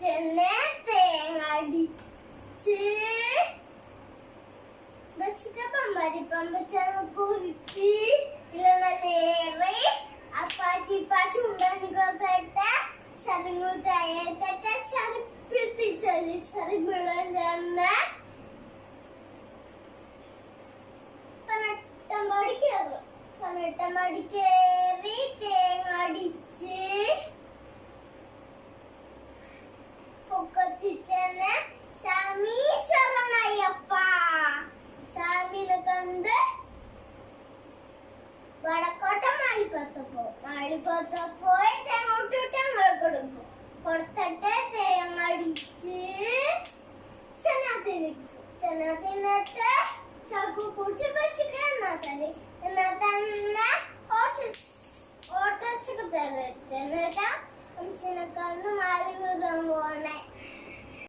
തന്നെ തേങ്ങ അടിച്ച് ബസ്സിക്കപ്പം പരിപ്പം വെച്ചാൽ കുറിച്ച് ഇളമലേറി അപ്പാച്ചി പാച്ചി ഉണ്ടാനികൾ തട്ട സറിങ്ങുത്തായ തട്ട സറിപ്പിത്തിച്ചൊരു സറിമിളം ചെന്ന പനട്ടം പടി കയറും പനട്ടം പടി പോയി തേങ്ങോട്ടിട്ട് ഞങ്ങൾ കൊടുക്കും. കൊടുത്തിട്ട് തേങ്ങ അടിച്ച് ശനാത്തിന് ശനാത്തിനിട്ട് ചക്കു കുടിച്ച് പച്ചക്ക് എന്നാത്തൽ എന്നാ തന്നെ ഓട്ട ഓട്ടോച്ചക്ക് തരട്ടെ എന്നിട്ട് അമ്മച്ചിനെ കണ്ട് മാറി